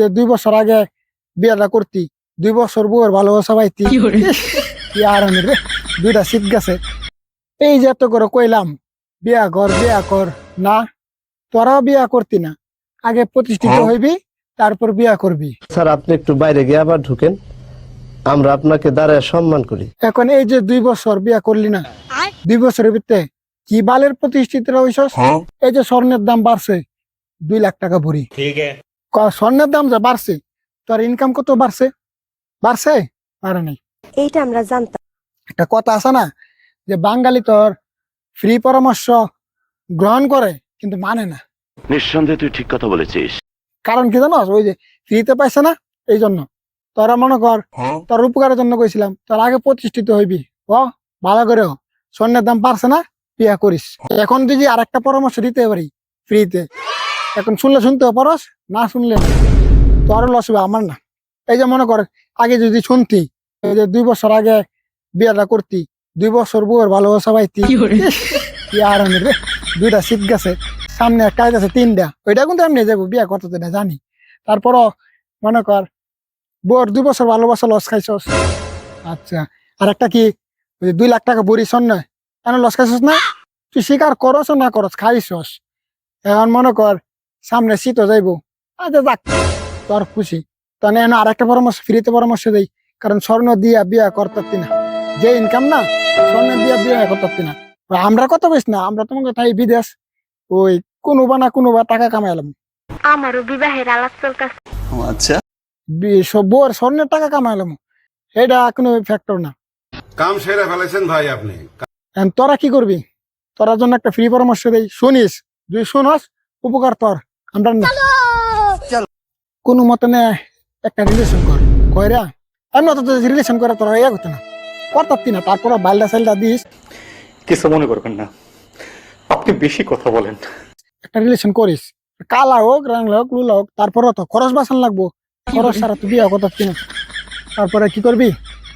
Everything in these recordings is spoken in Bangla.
যে দুই বছর আগে বিয়েটা করতি দুই বছর বউর ভালোবাসা পাইতি। আর রে? দুইটা শীত গেছে। এই যে এত করে কইলাম বিয়া কর বিয়া কর। না তোরাও বিয়া করতি না। আগে প্রতিষ্ঠিত হ্যাঁ। হইবি তারপর বিয়া করবি। স্যার আপনি একটু বাইরে গিয়ে আবার ঢুকেন। আমরা আপনাকে দাঁড়ায় সম্মান করি। এখন এই যে দুই বছর বিয়া করলি না দুই বছরের ভিতরে কি বালের প্রতিষ্ঠিত হইস হ্যাঁ। এই যে স্বর্ণের দাম বাড়ছে দুই লাখ টাকা ভরি। স্বর্ণের দাম যা বাড়ছে তোর ইনকাম কত বাড়ছে? বাড়ছে? পারে নাই। এইটা আমরা জানতাম। একটা কথা আছে না যে বাঙালি তোর ফ্রি পরামর্শ গ্রহণ করে কিন্তু মানে না। নিঃসন্দেহে তুই ঠিক কথা বলেছিস। কারণ কি জানো ওই যে ফ্রিতে পাইছে না এই জন্য। তোরা মনে কর তোর উপকারের জন্য কইছিলাম তোর আগে প্রতিষ্ঠিত হইবি। ও ভালো করে হ। স্বর্ণের দাম বাড়ছে না বিয়া করিস। এখন যদি আর একটা পরামর্শ দিতে পারি ফ্রিতে এখন শুনলে শুনতে পারস না শুনলে না। আরও লস হবে আমার না। এই যে মনে কর আগে যদি শুনতি এই যে দুই বছর আগে বিয়েটা করতি দুই বছর বউয়ের ভালোবাসা পাইতি ইস, কি আরাম রে। দুইটা শীত গেছে সামনে একটা আছে তিনটা। ওইটা কিন্তু আমি যাব বিয়ে করতে না জানি। তারপরও মনে কর বউর দুই বছর ভালোবাসা লস খাইছস। আচ্ছা আর একটা কি ওই দুই লাখ টাকা শোন না কেন লস খাইছস না? তুই স্বীকার করস না করস খাইছস। এখন মনে কর সামনে শীত যাইবো। আচ্ছা যাক তোর খুশি। তাহলে এখন আরেকটা পরামর্শ ফ্রিতে পরামর্শ দেই কারণ স্বর্ণ দিয়া বিয়া করতে না। যে ইনকাম না স্বর্ণ দিয়া বিয়া করতে না। আমরা কত বেশ না আমরা তোমাকে তাই বিদেশ ওই কোনো বা না কোনো বা টাকা কামাইলাম আমারও বিবাহের আলাপ চলতেছে। আচ্ছা। বি- সব বউর স্বর্ণের টাকা কামাইলাম এটা কোনো ফ্যাক্টর না। কাম সেরে ফেলেছেন ভাই আপনি। তোরা কি করবি? তোরার জন্য একটা ফ্রি পরামর্শ দেই। শুনিস তুই শুনস উপকার তোর। আমরা কোনো মতে নে একটা রিলেশন কর। কয়রা এমন তো রিলেশন করে তোরা ইয়া করতে না। করতাম না? তারপরে বাল্ডা সাইলটা দিস। কিছু মনে করবেন না। আপনি বেশি কথা বলেন। একটা রিলেশন করিস। কালা হোক রাংলা হোক লুলা হোক তারপরে তো খরচ বাসান লাগবো। খরচ সারা তুই বিয়া করতাম না? তারপরে কি করবি?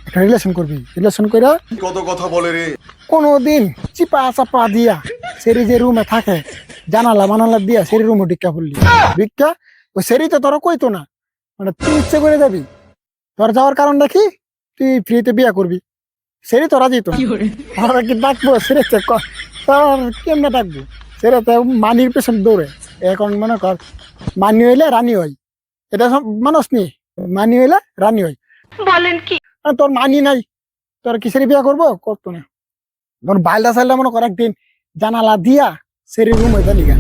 একটা রিলেশন করবি। রিলেশন করে কত কথা বলে রে? কোনোদিন চিপা চাপা দিয়া সেরি যে রুমে থাকে। জানালা বানালা দিয়া সেরি রুমে ভিক্ষা পড়লি। ভিক্ষা ওই সেরি তো তোরা কইতো না মানে তুই ইচ্ছে করে যাবি। তোর যাওয়ার কারণ দেখি তুই ফ্রিতে বিয়া করবি। সেরি তো রাজি তো। কি ডাকবো সেরে তোর কেমনে ডাকবো? সেরে তো মানির পেছনে দৌড়ে। এখন মনে কর মানি হইলে রানী হয় এটা সব মানুষ নি মানি হইলে রানী হয় বলেন কি? তোর মানি নাই। তোর কিসের বিয়া করব? করতো না। তোর বাইলটা সাইলটা মনে কর একদিন জানালা দিয়া সেরি হইতে লিগা।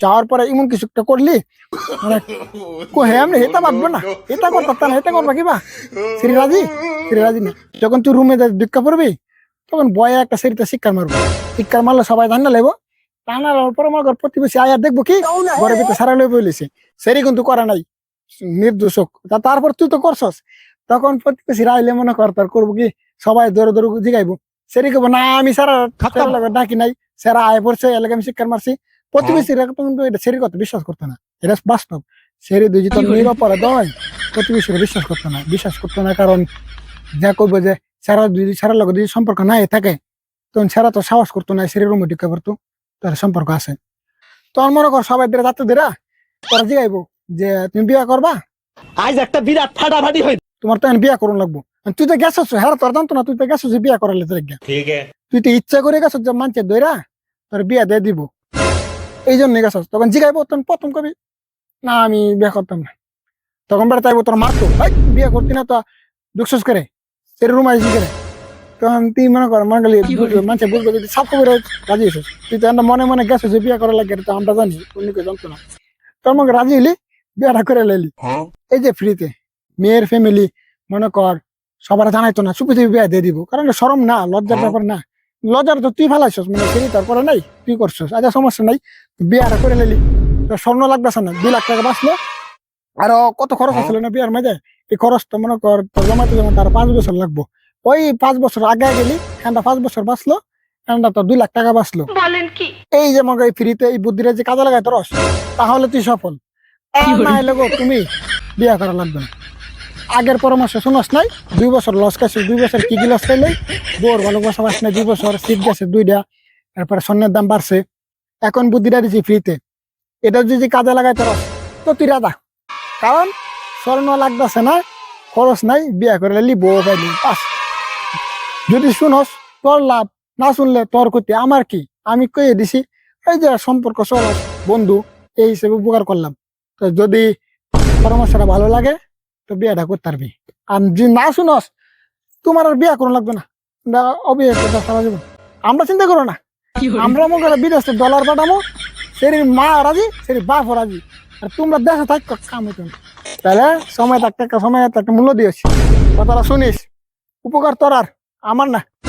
যাওয়ার পরে এমন কিছু একটা করলি? মানে কো হে আমি এটা ভাববো না। করতে না এটা করবা কিবা শ্রী রাজি? শ্রী রাজি না। যখন তুই রুমে ভিক্ষা পড়বি তখন বয়ে একটা সেরিতে শিক্ষার মারবো। শিক্ষার মারলে সবাই জানা লেবো টানা লওয়ার পরে মনে কর প্রতিবেশী আয়া দেখব কি? ঘরের ভিতরে সারা লই বলেছে। সেরি কিন্তু করা নাই। নির্দোষক। তা- তারপর তুই তো করছস। তখন প্রতিবেশী আইলে মনে কর তার করব কি? সবাই দৌড়ে দৌড়ে জিগাইবো। সেরি কব না আমি সারা ডাকি নাই। সেরা আয় পড়ছে এলাকা আমি শিক্ষার মারছি। প্রতিবেশীরা কিন্তু এটা সেরির কথা বিশ্বাস করতো না। এটা বাস্তব। সেরি তোর নিরপরাধ হয় প্রতিবেশীরা বিশ্বাস করতো না। বিশ্বাস করতো না কারণ যা করব যে সারা যদি সারা লোক যদি সম্পর্ক নাই থাকে। তখন সারা তো সাহস করতো না সেরি রুমে ঢুকে পড়তো তার সম্পর্ক আছে। তোর মনে কর সবাই দিরা যাতে দিরা তোরা জিগাইবো যে তুমি বিয়া করবা? আজ একটা বিরাট ফাটাফাটি হয়ে তোমার তো এখন বিয়া করুন লাগবো। মানে তুই তো গেছস হ্যাঁ তোর জানতো না তুই তো গেছস বিয়া করালে তোর তুই তো ইচ্ছা করে গেছস যে মানছে দইরা তোর বিয়া দিয়ে দিব। এই জন্য গেছস। তখন জিগাইব তখন প্রথম কবি না আমি বিয়া করতাম না। তখন বেড়া তাইবো তোর মা ভাই বিয়া করতি না তো দুঃখস করে এর রুম আইসি করে। তখন তুই মনে কর মনে গেলি মানছে বুঝবে যদি সব কবি রাজি হয়েছিস তুই তো আমরা মনে মনে গেছস বিয়া করা লাগে তো আমরা জানি উনি কেউ জানতো না। তোর মনে রাজি হলি বিয়াটা করে লাইলি। হ্যাঁ। এই যে ফ্রিতে মেয়ের ফ্যামিলি মনে কর সবার জানাইতো না চুপি চুপি বিয়া দিয়ে দিব। কারণ শরম না লজ্জার ব্যাপার না। লজ্জার তো তুই ফেলাইছস মানে ফ্রি তারপরে নাই তুই করছস। আচ্ছা সমস্যা নাই বিয়াটা করে নিলি। তোর স্বর্ণ লাগতেছে না দুই লাখ টাকা বাঁচলো। আরও কত খরচ আসছিল না বিয়ার মাঝে? এই খরচটা মনে কর তোর জমাতে জমা তার পাঁচ বছর লাগবো। ওই পাঁচ বছর আগে গেলি এখানটা পাঁচ বছর বাঁচলো এখানটা তোর দুই লাখ টাকা বাঁচলো। বলেন কি? এই যে এই ফ্রিতে এই বুদ্ধিটা যে কাজে লাগাই রস তাহলে তুই সফল। তুমি বিয়া করা লাগবে না। আগের পরামর্শ শুনস নাই? দুই বছর লস খাইছিস, দুই বছর কি কি লস খাইলে? বোর ভালোবাসা বাস নাই, দুই বছর সিট গেছে দুইটা তারপরে স্বর্ণের দাম বাড়ছে। এখন বুদ্ধিটা দিছি ফ্রিতে এটা যদি কাজে লাগাই তোর তো তুই রাজা। কারণ স্বর্ণ লাগতেছে না, খরচ নাই, বিয়া করে লি বউ পাইলি পাস যদি শুনস, তোর লাভ, না শুনলে তোর ক্ষতি, আমার কি? আমি কয়ে দিছি, এই যে সম্পর্ক সরস বন্ধু, এই হিসেবে উপকার করলাম। তো যদি পরামর্শটা ভালো লাগে তো বিয়েটা করতে পারবি। আর যদি না শুনস তোমার আর বিয়া করা লাগবে না। অবিয়ে সারা জীবন আমরা চিন্তা করো না। আমরা মনে করো বিদেশে ডলার পাঠাবো সেই মা রাজি সেই বাপ রাজি। আর তোমরা দেশে থাকো কাম হইতো। তাহলে সময় থাকতে সময় একটা মূল্য দিয়েছি। কথাটা শুনিস। উপকার তোর আর আমার না।